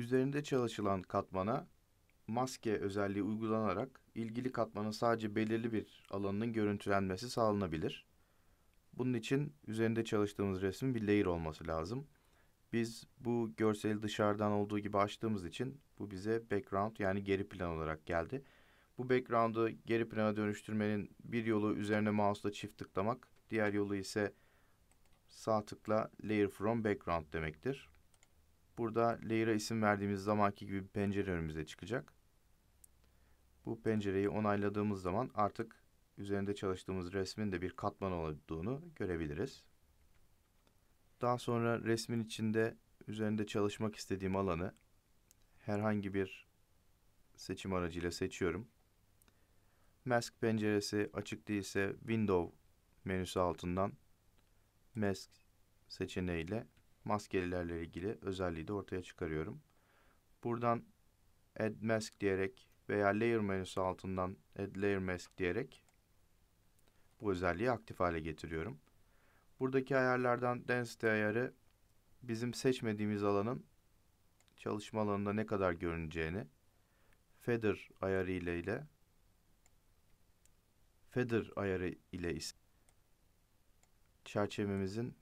Üzerinde çalışılan katmana maske özelliği uygulanarak ilgili katmanın sadece belirli bir alanının görüntülenmesi sağlanabilir. Bunun için üzerinde çalıştığımız resmin bir layer olması lazım. Biz bu görseli dışarıdan olduğu gibi açtığımız için bu bize background yani geri plan olarak geldi. Bu background'ı geri plana dönüştürmenin bir yolu üzerine mouse'la çift tıklamak, diğer yolu ise sağ tıkla layer from background demektir. Burada layer'a isim verdiğimiz zamanki gibi bir pencere önümüze çıkacak. Bu pencereyi onayladığımız zaman artık üzerinde çalıştığımız resmin de bir katman olduğunu görebiliriz. Daha sonra resmin içinde üzerinde çalışmak istediğim alanı herhangi bir seçim aracıyla seçiyorum. Mask penceresi açık değilse Window menüsü altından Mask seçeneğiyle maskelilerle ilgili özelliği de ortaya çıkarıyorum. Buradan Add Mask diyerek veya Layer menüsü altından Add Layer Mask diyerek bu özelliği aktif hale getiriyorum. Buradaki ayarlardan Density ayarı bizim seçmediğimiz alanın çalışma alanında ne kadar görüneceğini, Feather ayarı ile ile Feather ayarı ile ise çerçevemizin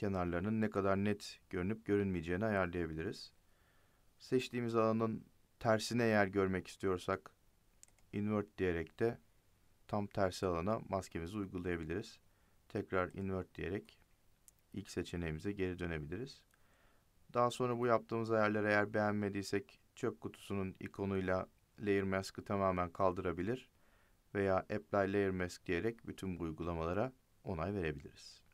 kenarlarının ne kadar net görünüp görünmeyeceğini ayarlayabiliriz. Seçtiğimiz alanın tersine yer görmek istiyorsak invert diyerek de tam tersi alana maskemizi uygulayabiliriz. Tekrar invert diyerek ilk seçeneğimize geri dönebiliriz. Daha sonra bu yaptığımız ayarları eğer beğenmediysek çöp kutusunun ikonuyla Layer Mask'ı tamamen kaldırabilir veya Apply Layer Mask diyerek bütün bu uygulamalara onay verebiliriz.